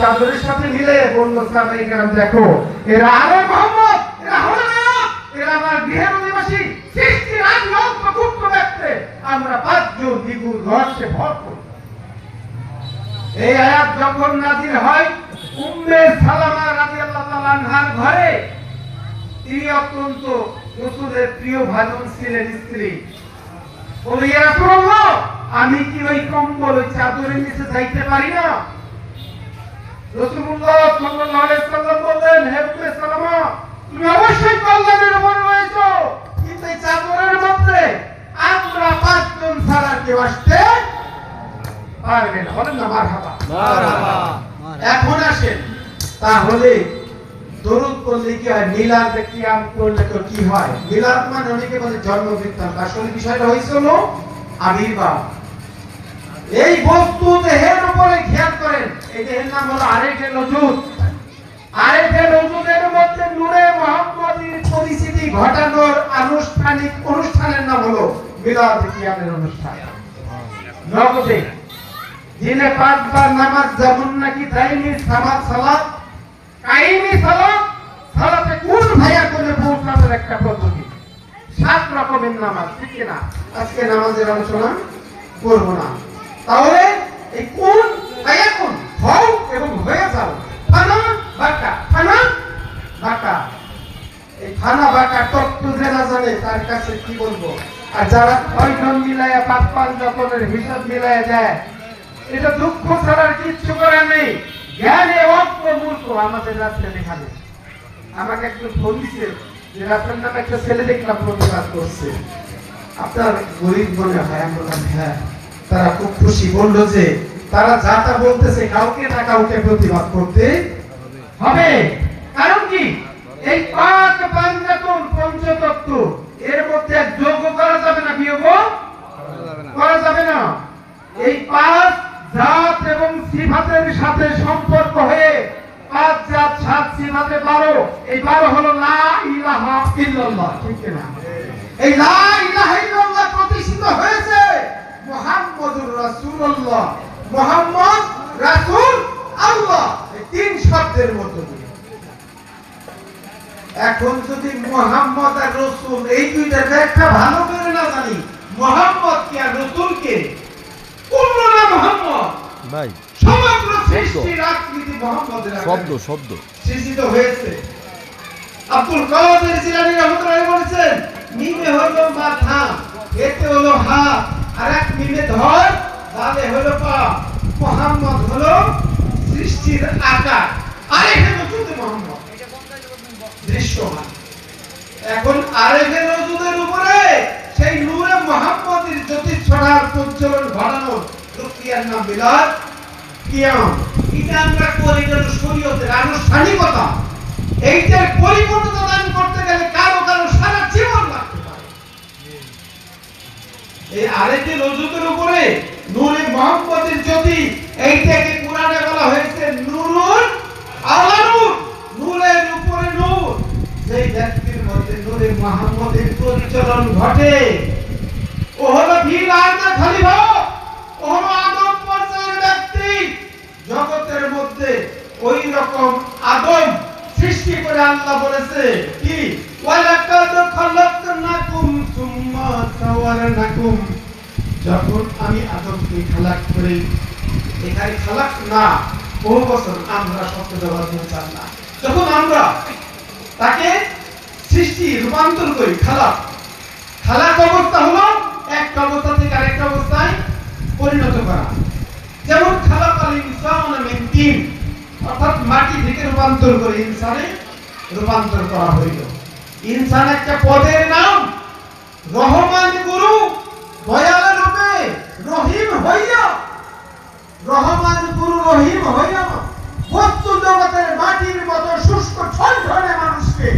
চাদরের সাথে মিলে বলল সাহাবাই কেরাম দেখো। এরা আরে মোহাম্মদ, এরা হলো না। এরা আমার গৃহের অধিবাসী সৃষ্টি রাজ লক্ষ গুপ্ত আমরা দ্বিগুণ ভর এই আয়াত যখন নাজির হয়, উম্মে সালামা ঘরে, তিনি অত্যন্ত প্রিয় ভাজন ছিলেন স্ত্রী। আমি কি ওই কম্বল ওই চাদরের নিচে যাইতে পারি না? রাসূলুল্লাহ সাল্লাল্লাহু আলাইহি সাল্লাম বললেন হে উম্মে সালামা তুমি অবশ্যই কল্যাণের উপর রয়েছো। কিন্তু এই চাদরের মধ্যে আমরা পাঁচজন ছাড়া কেউ আসতে পারবে না। বলেন না মারহাবা। এখন আসেন। তাহলে দরুদ করলে কি হয়? মিলাদ কিয়াম করলে তো কি হয়? মিলাদ মানে অনেকে বলে জন্ম বৃত্তান্ত। আসলে বিষয়টা হয়েছিল আবির্ভাব। এই বস্তু দেহের উপরে খেয়াল করেন। এই দেহের নাম হলো আরেকে নজুদ আরেকে নজুদের মধ্যে নূরে মোহাম্মদের পরিস্থিতি ঘটানোর আনুষ্ঠানিক অনুষ্ঠানের নাম হলো মিলাদ কিয়ামের অনুষ্ঠান। নগদে দিনে পাঁচবার নামাজ যেমন নাকি দাইনি সামাদ সালাত, কাইমি সালাত, সালাতে কোন ভাইয়া কোনে পৌঁছানোর একটা পদ্ধতি। সাত রকমের নামাজ, ঠিক না আজকে নামাজের আলোচনা করব না। তাহলে এই কোন ফানা বাঁকা এই না জানে তার কাছে কি বলব। আর যারা মিলাইয়া পাঁচ পাঁচ হিসাব মিলাইয়া দেয়, এটা দুঃখ ছাড়ার কিচ্ছু করার নেই। জ্ঞানে অল্প মূর্খ আমাদের রাস্তায় আমাকে একজন বলিছে যে রাস্তার নামে একটা ছেলে দেখলাম প্রতিবাদ করছে। আপনার গরিব মনে হয় বললাম হ্যাঁ। তারা খুব খুশি বলল যে তারা যা তা বলতেছে কাউকে না কাউকে প্রতিবাদ করতে হবে। কারণ কি? এই পাঁচ পাঞ্জাতন পঞ্চতত্ত্ব, এর মধ্যে যোগ করা যাবে না, বিয়োগ করা যাবে না। এই পাঁচ জাত এবং সিফাতের সাথে সম্পর্ক হয়ে পাঁচ জাত, সাত সিফাতে বারো, এই বারো হলো লা ইলাহা ইল্লাল্লাহ, ঠিক না? এই লা ইলাহা ইল্লাল্লাহ প্রতিষ্ঠিত হয়েছে মুহাম্মদুর রাসূলুল্লাহ। মুহাম্মদ রাসূল আল্লাহ। তিন শব্দের মধ্য দিয়ে। এখন যদি মোহাম্মদ আর রসুল এই দুইটা ব্যাখ্যা ভালো করে না জানি মোহাম্মদ কি আর রসুল কে? কোন না মোহাম্মদ? ভাই সমগ্র সৃষ্টির আকৃতি মোহাম্মদের শব্দ শব্দ। সৃষ্টিত হয়েছে। আব্দুল কাদের জিলানী রহমাতুল্লাহ বলেছেন মিমে হলো মাথা এতে হলো হাত আর এক মিমে ধর দালে হলো পা, মোহাম্মদ হলো সৃষ্টির আকার। আর এখানে শুধু মোহাম্মদ। দৃশ্যমান। এখন আরেকের রজুদের উপরে, সেই নূরে মোহাম্মদের জ্যোতি ছড়ার প্রজ্বলন ঘটানোর প্রক্রিয়ার নাম বিলাদ কিয়াম এটা আমরা করি যেন শরীয়তের আনুষ্ঠানিকতা। এইটার পরিপূর্ণতা দান করতে গেলে কারও কারও সারা জীবন লাগতে পারে। এই আরেকটি রজুদের উপরে নূরে মোহাম্মদের জ্যোতি এইটাকে কোরআনে বলা হয়েছে নুরুন আলা নূর, নূরের উপরে নূর, যেই ব্যক্তির মধ্যে নূরে মোহাম্মদের প্রচলন ঘটে, ও হলো ভিল আয়না খলিফা, ও হলো আদম পর্যায়ের ব্যক্তি। জগতের মধ্যে ওই রকম আদম সৃষ্টি করে আল্লাহ বলেছে কি? ওয়ালাকাদ খালাকনাকুম সুম্মা সাওয়ারনাকুম। যখন খালাক করে, এখানে খালাক না, বহু বছর আমরা শব্দ ব্যবহার করতে না। যখন আমরা তাকে সৃষ্টি রূপান্তর করি, খালাক খালাক অবস্থা হলো একটা অবস্থা থেকে আরেকটা অবস্থায় পরিণত করা। যেমন খালাক আল ইনসান মিন অর্থাৎ মাটি থেকে রূপান্তর করে ইনসানে রূপান্তর করা হইল। ইনসান একটা পদের নাম, রহমান গুরু রহিম হইয়া রহমান গুরু রহিম হইয়া বস্তু জগতের মাটির মতো শুষ্ক ছলছলে মানুষকে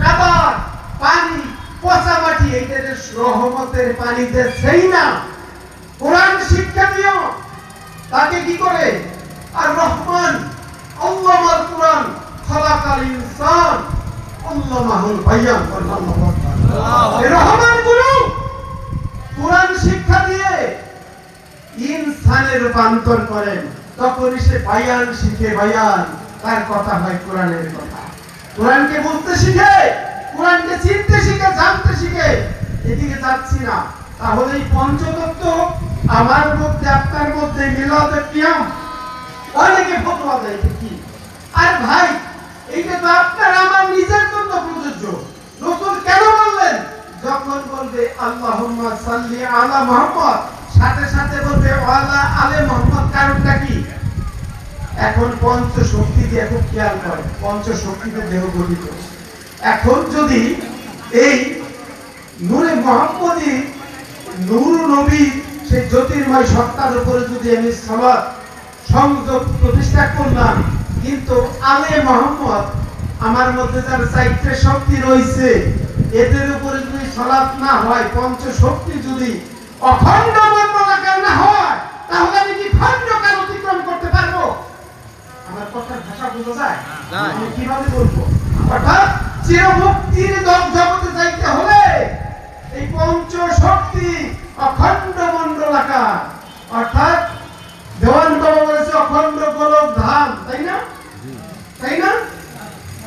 কাদার পানি পচা মাটি এইটার রহমতের পানিতে সেই না কোরআন শিক্ষা দিও তাকে কি করে? আর রহমান আল্লাহ আল কোরআন খালাকাল ইনসান আল্লাহ মাহুল আল্লাহু আকবার। রহমান গুরু কোরআন শিক্ষা দিয়ে রূপান্তর করেন, তখনই সে বায়ান শিখে বায়ান। তার কথা হয় কোরআনের কথা। কোরআনকে বুঝতে শিখে, কোরআনকে চিনতে শিখে, জানতে শিখে, এদিকে যাচ্ছি না। তাহলে এই পঞ্চতত্ত্ব আমার মধ্যে, আপনার মধ্যে মিলাতে কিয়াম অনেকে ফতোয়া দেয় কি? আর ভাই, এইটা তো আপনার, আমার নিজের জন্য প্রযোজ্য। রসুল কেন বললেন? যখন বলবে, আল্লাহুম্মা সাল্লি আলা মুহাম্মদ। সাথে সাথে বলবে আলা আলে মুহাম্মদ, কারণটা কি? এখন পঞ্চ শক্তি দিয়ে খুব খেয়াল করে পঞ্চ শক্তিতে দেহ গঠিত। এখন যদি এই নূরে মোহাম্মদী নূর নবী, সেই জ্যোতির্ময় সত্তার উপরে যদি আমি সালাত, সংযোগ প্রতিষ্ঠা করলাম, কিন্তু আলে মোহাম্মদ, আমার মধ্যে যার চারটে শক্তি রয়েছে, এদের উপরে যদি সলাপ না হয় পঞ্চ শক্তি যদি অখণ্ড মন্ডলাকার না হয় তাহলে আমি কি অতিক্রম করতে পারব? আমার কথার ভাষা বোঝা যায়? যায়। আমি কীভাবে বলব? অর্থাৎ চিরমুক্তির জগতে যাইতে হলে এই পঞ্চ শক্তি অখণ্ড মন্ডলাকার অর্থাৎ দেওয়ান বাবা বলেছে অখণ্ড গোলক ধাম তাই না তাই না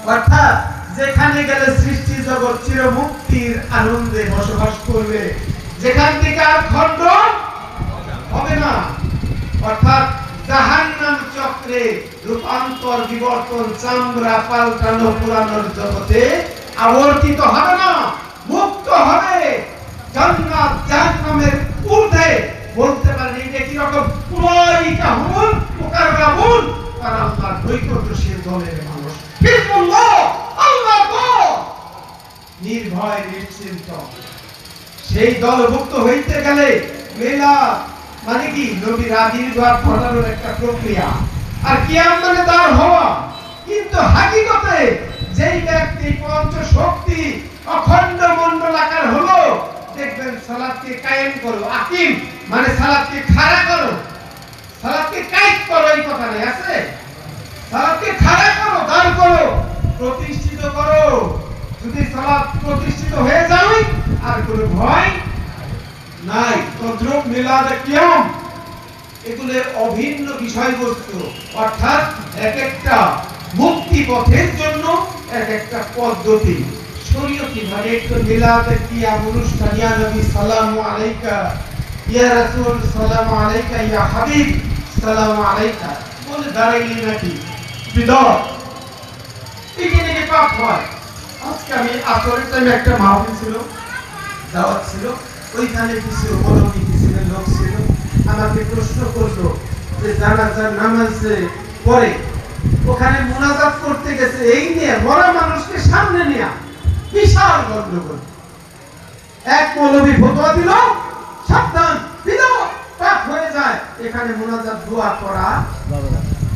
অর্থাৎ যেখানে গেলে সৃষ্টি জগৎ চিরমুক্তির আনন্দে বসবাস করবে যেখান থেকে আর খণ্ড হবে না অর্থাৎ জাহান্নাম চক্রে রূপান্তর বিবর্তন চামড়া পাল্টানো পুরানোর জগতে? আবর্তিত হবে না, মুক্ত হবে। জান্নাত ঊর্ধ্বে। বলতে পারেন, এটা কি রকম পুরাইটা হুন মুকাররা হুন তারা আল্লাহর নৈকট্যশীল দলের মানুষ। হিজবুল্লাহ আল্লাহ নির্ভয়, নিশ্চিন্ত। সেই দলভুক্ত হইতে গেলে মেলা মানে কি? নবীর আবির্ভাব ঘটানোর একটা প্রক্রিয়া। আর কিয়াম মানে তার হওয়া কিন্তু হাকিকতে যেই ব্যক্তি পঞ্চ শক্তি অখণ্ড মন্ডলাকার হলো, দেখবেন সালাদকে কায়েম করো, আকিম মানে সালাদকে খাড়া করো। সালাদকে কায়েম করো, এই কথা নেই, আছে? সালাদকে খাড়া করো, দাঁড় করো, প্রতিষ্ঠিত করো। যদি সালাদ প্রতিষ্ঠিত হয়ে যায়, আর কোনো ভয় নাই। তদ্রুপ মিলাদ কিয়াম এগুলোর অভিন্ন বিষয়বস্তু। অর্থাৎ এক একটা মুক্তি পথের জন্য এক একটা পদ্ধতি। শরীয়তি ভাবে একটু মিলাদ কিয়াম অনুষ্ঠান? ইয়া নবী, সালামু আলাইকা। ইয়া রাসূল, সালামু আলাইকা। ইয়া হাবিব, সালামু আলাইকা। বলে দাঁড়াইলি নাকি বিদর। এখানে নাকি পাপ হয়? আজকে আমি আসরের টাইমে একটা মাহফিল ছিল, দাওয়াত ছিল। ওইখানে কিছু বলবি কিছু লোক ছিল। আমাকে প্রশ্ন করল যে জানাজার নামাজে পরে ওখানে মোনাজাত করতে গেছে, এই নিয়ে মরা মানুষকে সামনে নিয়ে বিশাল গন্ডগোল এক মৌলবী ফতোয়া দিল, সাবধান, দিল, পাপ হয়ে যায়, এখানে মোনাজাত দোয়া করা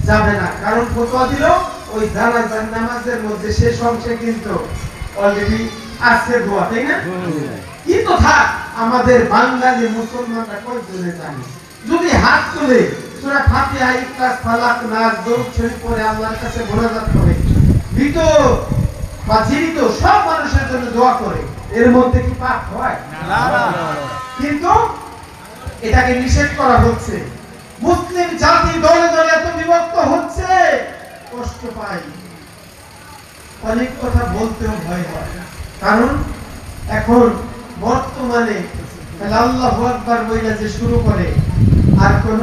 যাবে না। কারণ ফতোয়া দিল, ওই জানাজার নামাজের মধ্যে শেষ অংশে কিন্তু অলরেডি আছে দোয়া, তাই না? কিন্তু থাক, আমাদের বাঙালি মুসলমানরা কয়জনে জানে? যদি হাত তুলে সূরা ফাতিহা ইখলাস ফালাক নাস দরুদ শরীফ পড়ে আল্লাহর কাছে মোনাজাত করে। বা জীবিত সব মানুষের জন্য দোয়া করে। এর মধ্যে কি পাপ হয়? কিন্তু এটাকে নিষেধ করা হচ্ছে। মুসলিম জাতি দলে দলে এত বিভক্ত হচ্ছে কষ্ট পাই অনেক কথা বলতেও ভয় হয়। কারণ এখন বর্তমানে আল্লাহ আকবার বইলা যে শুরু করে আর কোন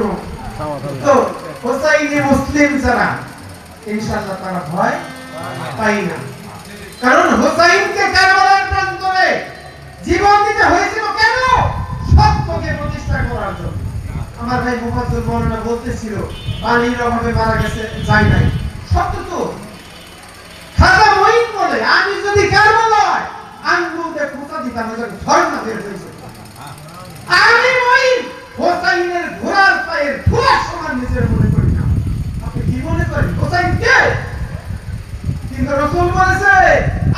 তো হোসাইনি মুসলিম যারা, ইনশাআল্লাহ তারা ভয় পাই না। কারণ হোসাইনকে কারবালার প্রান্তরে জীবন দিতে হয়েছিল কেন? সত্যকে প্রতিষ্ঠা করার জন্য। আমার ভাই মুফাজ্জল মৌলানা বলতেছিল পানির অভাবে মারা গেছে, যায় নাই। সত্য তো। খাজা মঈন বলে, আমি যদি কারবালায় আঙ্গুলে ফুটা দিতাম ঝর্ণা বের হয়েছে আমি মঈন। হোসাইনের ঘোড়ার পায়ের ধোঁয়ার সমান নিজের মনে করি না। আপনি কি মনে করেন হোসাইন কে? কিন্তু রসুল বলেছে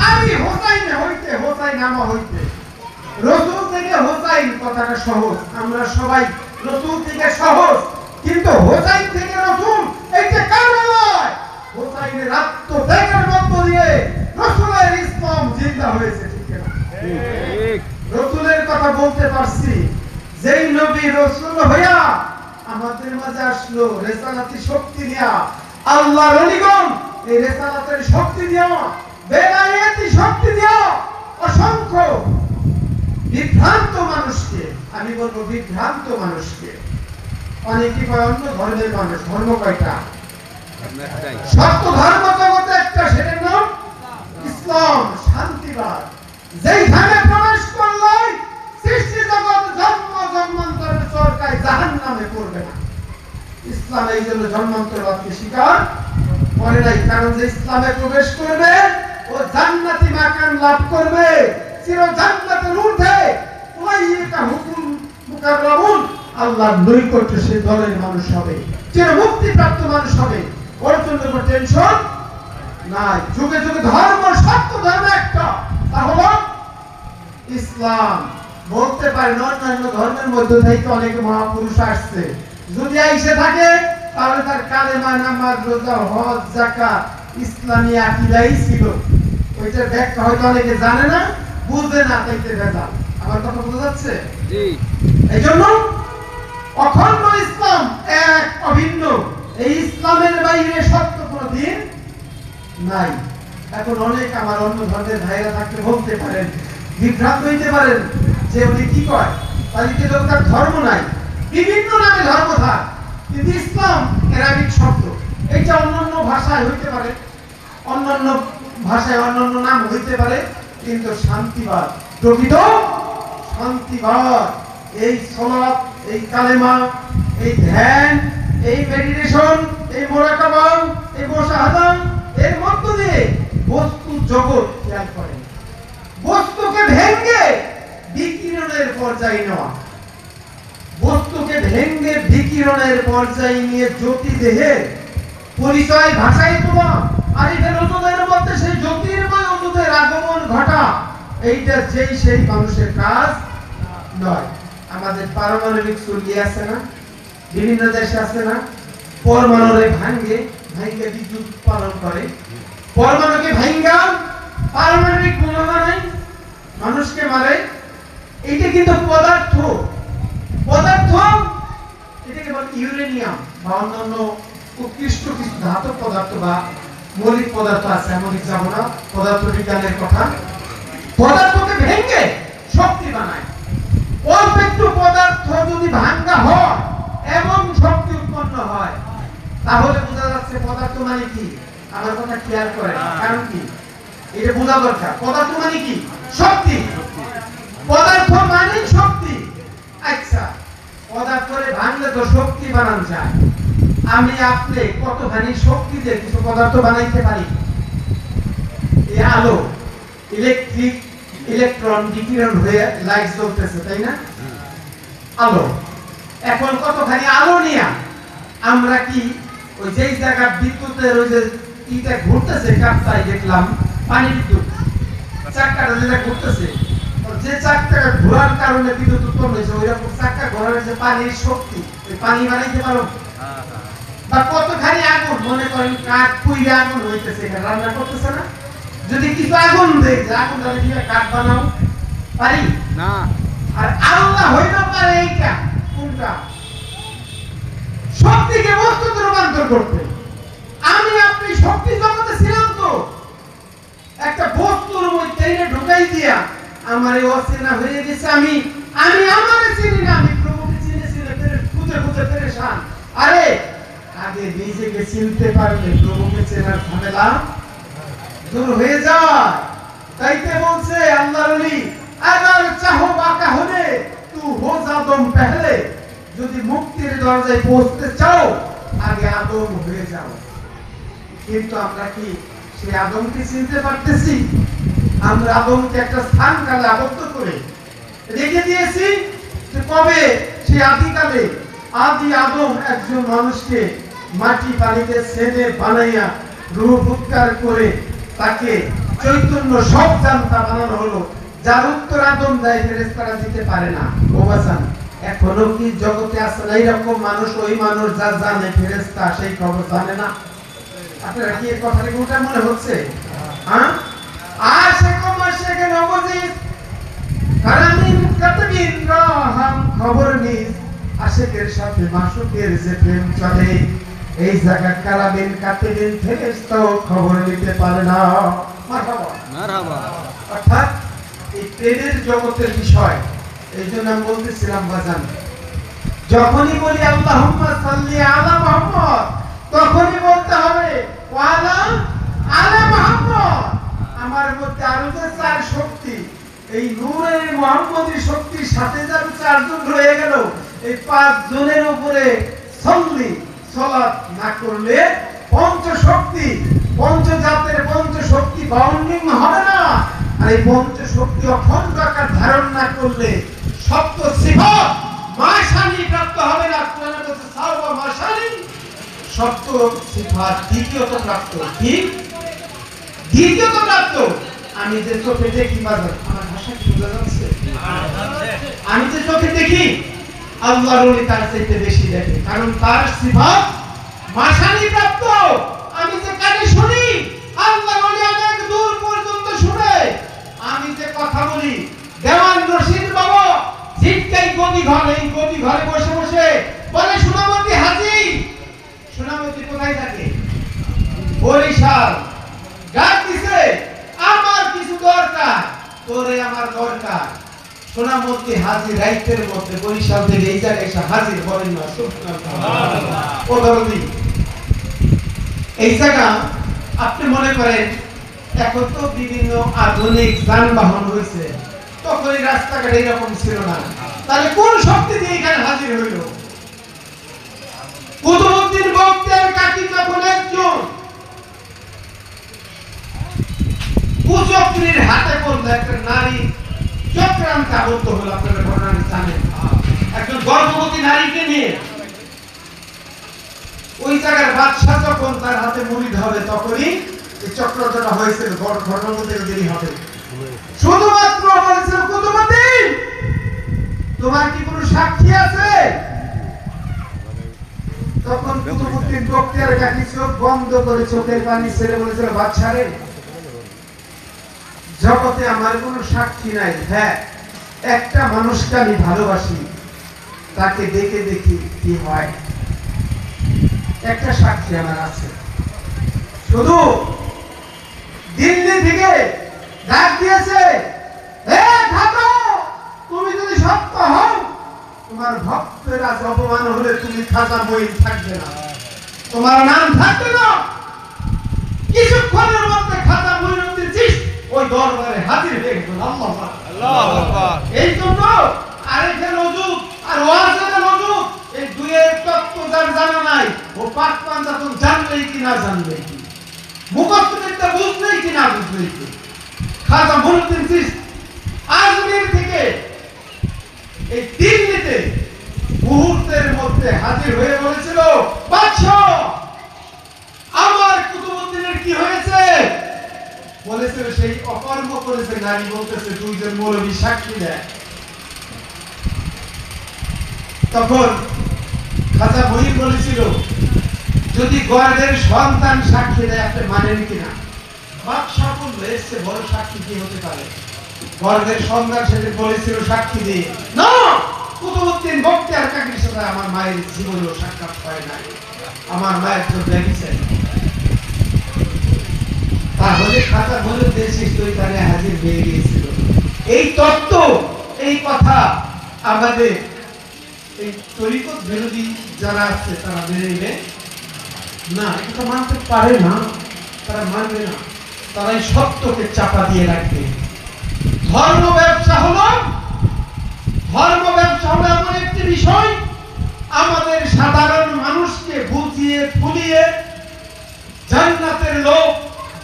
আমি হোসাইন হইতে হোসাইন আমা হইতে। রসুল থেকে হোসাইন কথাটা সহজ আমরা সবাই রসুল থেকে সহজ। কিন্তু হোসাইন থেকে রসুল এইটা কারবালায় হোসাইনের আত্মত্যাগের মধ্য দিয়ে রসুলের ইসলাম জিন্দা হয়েছে ঠিক না? রসুলের কথা বলতে পারছি যেই নবী রসুল হইয়া আমাদের মাঝে আসলো, রেসালাতি শক্তি দিয়া। আল্লাহ রলিগণ এই রেসালাতের শক্তি দিয়া বেলায়েতি শক্তি দিয়া অসংখ্য বিভ্রান্ত মানুষকে, আমি বলব বিভ্রান্ত মানুষকে, অনেকে কয় অন্য ধর্মের মানুষ, ধর্ম কয়টা? সত্য ধর্ম জগতে একটা, সেটার নাম ইসলাম, শান্তিবাদ। যেইখানে প্রবেশ জন্মান্তরের জাহান নামে পড়বে না। ইসলাম এই জন্য জন্মান্তরবাদকে স্বীকার করে নাই, কারণ যে ইসলামে প্রবেশ করবে, ও জান্নাতি মাকান লাভ করবে। চির জান্নাতের ঊর্ধ্বে উলাইকা হুকুম মুকাররামুন আল্লাহর নৈকট্য সে দলের মানুষ হবে, চির মুক্তিপ্রাপ্ত মানুষ হবে। ওর জন্য কোনো টেনশন নাই। যুগে যুগে ধর্ম, সত্য ধর্ম একটা, তা হলো ইসলাম। বলতে পারেন অন্যান্য ধর্মের মধ্যে থেকে অনেক মহাপুরুষ আসছে। যদি আইসে থাকে তাহলে তার কালেমা নামাজ রোজা হজ জাকাত ইসলামী আকিদাই ছিল। ওইটার ব্যাখ্যা হয়তো অনেকে জানে না বুঝবে না তাইতে ভেজাল আমার কথা বোঝা যাচ্ছে? এই জন্য অখণ্ড ইসলাম এক অভিন্ন। এই ইসলামের বাইরে সত্য কোনো দিন নাই। এখন অনেক আমার অন্য ধর্মের ভাইরা থাকতে বলতে পারেন বিভ্রান্ত হইতে পারেন। যে উনি কি কয়? তাদেরকে তো তার ধর্ম নাই। বিভিন্ন নামে ধর্ম থাক কিন্তু ইসলাম এরাবিক শব্দ। এটা অন্যান্য ভাষায় হইতে পারে। অন্যান্য ভাষায় অন্যান্য নাম হইতে পারে। কিন্তু শান্তিবাদ। প্রকৃত শান্তিবাদ। এই সলাপ এই কালেমা, এই ধ্যান, এই মেডিটেশন এই মোরাকাবান এই মোশাহাদা এর মধ্য দিয়ে বস্তু জগৎ খেয়াল করেন। বস্তুকে ভেঙ্গে বিকিরণের পর্যায়ে নেওয়া। বস্তুকে ভেঙ্গে বিকিরণের পর্যায়ে নিয়ে জ্যোতি দেহে পরিচয় ভাষায় তোলা আর এখানে অজুদের মধ্যে সেই জ্যোতির্ময় অজুদের আগমন ঘটা। এইটা যেই সেই মানুষের কাজ নয়। আমাদের পারমাণবিক চুল্লি আছে না, বিভিন্ন দেশে আছে না। পরমাণুরে ভাঙ্গে ভাঙ্গে বিদ্যুৎ উৎপাদন করে। পরমাণুকে ভাঙ্গা, পারমাণবিক বোমা বানায় মানুষকে মারে। এইটা কিন্তু পদার্থ। পদার্থ এটাকে বলে ইউরেনিয়াম বা অন্যান্য উৎকৃষ্ট কিছু ধাতব পদার্থ বা মৌলিক পদার্থ আছে এমন যাব না। পদার্থ বিজ্ঞানের কথা। পদার্থকে ভেঙে শক্তি বানায়। অল্প একটু পদার্থ যদি ভাঙ্গা হয় এবং শক্তি উৎপন্ন হয় তাহলে বোঝা যাচ্ছে পদার্থ মানে কি? আমার কথা খেয়াল করে কারণ কি? এটা বোঝা দরকার। পদার্থ মানে কি? শক্তি। পদার্থ মানে শক্তি। আচ্ছা পদার্থরে ভাঙলে তো শক্তি বানানো যায়। আমি আপনি কতখানি শক্তি দিয়ে কিছু পদার্থ বানাইতে পারি? এই আলো, ইলেকট্রিক, ইলেকট্রন বিকিরণ হয়ে লাইট জ্বলতেছে, তাই না? আলো। এখন কতখানি আলো নিয়ে আমরা কি ওই যেই জায়গা বিদ্যুতের ওই যে ইটা ঘুরতেছে কাপটাই দেখলাম পানি বিদ্যুৎ। চাক্কাটা যেটা ঘুরতেছে। যে চাক্কা ঘোরার কারণে বিদ্যুৎ উৎপন্ন হয়েছে ওই রকম চাক্কা ঘোরার যে পানির শক্তি। ওই পানি বানাইতে পারো বা কতখানি আগুন? মনে করেন কাঠ পুইরে আগুন হইতেছে এখানে রান্না করতেছে না? যদি কিছু আগুন দেয় যে আগুন ধরে দিয়ে কাঠ বানাও পারি? না। আর আল্লাহ হইতে পারে এইটা কোনটা? শক্তিকে বস্তুতে রূপান্তর করতে। আমি আপনি শক্তি জগতে ছিলাম তো। একটা বস্তুর মধ্যে ঢুকাই দিয়া আমারে অচেনা হয়ে গেছে আমি। আমি আমারে চিনি না, আমি প্রভুকে চিনেছি খুঁজে ফেরে শান আরে, আগে নিজেকে চিনতে পারলে প্রভুকে চেনার ঝামেলা দূর হয়ে যায়। তাইতে বলছে আল্লাহর আলী আগার বা বাঁকা হলে, তু হো জাদম পেহলে। যদি মুক্তির দরজায় পৌঁছতে চাও, আগে আদম হয়ে যাও। কিন্তু আমরা কি সেই আদমকে চিনতে পারতেছি? আমরা আদমকে একটা স্থান কালে আবদ্ধ করে রেখে দিয়েছি কবে? সেই আদিকালে। আদি আদম একজন মানুষকে মাটি পানিতে ছেড়ে বানাইয়া রূপ করে তাকে চৈতন্য সব জানতা বানানো হলো, যার উত্তর আদম দেয় ফেরেস্তারা দিতে পারে না। ওবাসান এখনও কি জগতে আছে না এরকম মানুষ? ওই মানুষ যা জানে ফেরেস্তা সেই খবর জানে না। আপনারা কি এই কি মনে হচ্ছে? হ্যাঁ? সে শেখে কারামিন কাতবিন রাহাম খবর নিস। আশেকের সাথে মাসুকের যে প্রেম চলে এই জায়গা কারাবিন কাতিবিন ফেরেশতাও খবর নিতে পারে না। মারহাবা। মারহাবা। অর্থাৎ এই প্রেমের জগতের বিষয় এই জন্য আমি বলতেছিলাম বাজান যখনই বলি আল্লাহুম্মা সাল্লি আলা মুহাম্মদ তখনই বলতে হবে ওয়ালা আমার মধ্যে আরও যে চার শক্তি, এই নূরের মোহাম্মদী শক্তির সাথে যার চারজন রয়ে গেল, এই পাঁচ জনের উপরে সল্লি সলাৎ না করলে পঞ্চ শক্তি পঞ্চ জাতের পঞ্চ শক্তি বাউন্ডিং হবে না। আর এই পঞ্চ শক্তি অখণ্ড আকার ধারণ না করলে সপ্ত সিফত মাশানি প্রাপ্ত হবে না। কোরআনে বলছে সাওয়া মাশানি। সপ্ত সিফাত দ্বিতীয়ত প্রাপ্ত কি দ্বিতীয়ত প্রাপ্ত। আমি যে চোখে দেখি বাজার আমার ভাষা কি বোঝা আমি যে চোখে দেখি, আল্লাহর ওলি তার চাইতে বেশি দেখে। কারণ তার সিফাত মাশানি প্রাপ্ত। আমি যে কানে শুনি, আল্লাহর ওলি অনেক দূর পর্যন্ত শুনে। আমি যে কথা বলি, দেওয়ান রশিদ বাবা জিটকাই গদি ঘরে, এই গদি ঘরে বসে বসে বলে, সোনামতি হাজি, সোনামতি কোথায় থাকে? বরিশাল ডাক দিছে আমার কিছু দরকার তোরে আমার দরকার সোনামতি হাজির রাইতের মধ্যে বরিশাল থেকে এই জায়গায় এসে হাজির বলেন না। ও এই জায়গা, আপনি মনে করেন, এখন তো বিভিন্ন আধুনিক যানবাহন হয়েছে তখন এই রাস্তাঘাট এরকম ছিল না। তাহলে কোন শক্তি দিয়ে এখানে হাজির হইল? কুতুবুদ্দিন বক্তের কাকি যখন একজন কুচক্রির হাতে পড়ল একটা নারী চক্রান্ত আবদ্ধ হলো আপনারা ঘটনা জানেন একজন গর্ভবতী নারীকে নিয়ে ওই জায়গার বাদশাহ যখন তার হাতে মুড়ি হবে তখনই এই চক্রান্তটা হয়েছিল ঘটনা দেরি হবে। শুধুমাত্র বলেছিল কুতুবুদ্দিন! তোমার কি কোনো সাক্ষী আছে? তখন কুতুবুদ্দিন বক্তিয়ার কাকি চোখ বন্ধ করে চোখের পানি ছেড়ে বলেছিল, বাদশাহ রে জগতে আমার কোনো সাক্ষী নাই। হ্যাঁ একটা মানুষকে আমি ভালোবাসি, তাকে দেখে দেখি কি হয়। একটা সাক্ষী আমার আছে। শুধু দিল্লি থেকে ডাক দিয়েছে তুমি যদি সত্য হও, তোমার ভক্তের অপমান হলে তুমি খাজা বই থাকবে না। তোমার নাম থাকবে না। কিছুক্ষণের মধ্যে চিস্ত ওই দরবারে হাজির হয়ে গেল আল্লাহ আল্লাহু আকবার। এই জন্য আরেকটা নজুক আর ওয়াজের নজুক এই দুয়ের তত্ত্ব যার জানা নাই ও পাক পাঞ্জাতন জানলেই কি না জানলেই কি। মুখস্থ বিদ্যা বুঝলেই কি না বুঝলেই কি। খাজা মনুদ্দিন চিস আজমির থেকে এই দিল্লিতে মুহূর্তের মধ্যে হাজির হয়ে বলেছিল বাদশাহ আমার কুতুবুদ্দিনের কি হয়েছে? বলেছিল সেই অকর্ম করেছে নারী বলতেছে দুইজন মৌলবী সাক্ষী দেয় তখন খাজা মহির বলেছিল, যদি গর্বের সন্তান সাক্ষী দেয়, আপনি মানেন কিনা? বাদশাহ বলল এসছে বড় সাক্ষী কি হতে পারে? গর্বের সন্তান সেদিন বলেছিল, সাক্ষী দিয়ে না! কুতুবুদ্দিন বক্তিয়ার কাকির সাথে আমার মায়ের জীবনেও সাক্ষাৎ হয় নাই। আমার মায়ের তো দেখেছেন। তাহলে খাতা বলে দেশে ওইখানে হাজির হয়ে গিয়েছিল। এই তত্ত্ব, এই কথা আমাদের এই তরিকত বিরোধী যারা আছে, তারা মেনে নেবে না, এটা মানতে পারে না, তারা মানবে না। তারা এই সত্যকে চাপা দিয়ে রাখবে। ধর্ম ব্যবসা হলো, ধর্ম ব্যবসা হলো এমন একটি বিষয়, আমাদের সাধারণ মানুষকে বুঝিয়ে ফুলিয়ে জান্নাতের লোক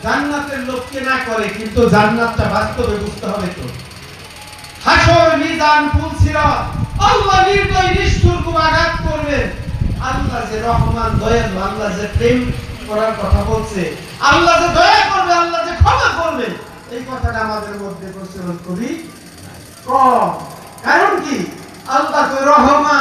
জান্নাতের লোককে না করে, কিন্তু জান্নাতটা বাস্তবে বুঝতে হবে তো। হাসর, মিজান ফুলসিরাত আল্লাহ নির্দয়, নিষ্ঠুর খুব আঘাত করবেন। আল্লাহ যে রহমান, দয়ালু, আল্লাহ যে প্রেম করার কথা বলছে, আল্লাহ যে দয়া করবে, আল্লাহ যে ক্ষমা করবে, এই কথাটা আমাদের মধ্যে প্রচলন করি কারণ কি? আল্লাহ তো রহমান।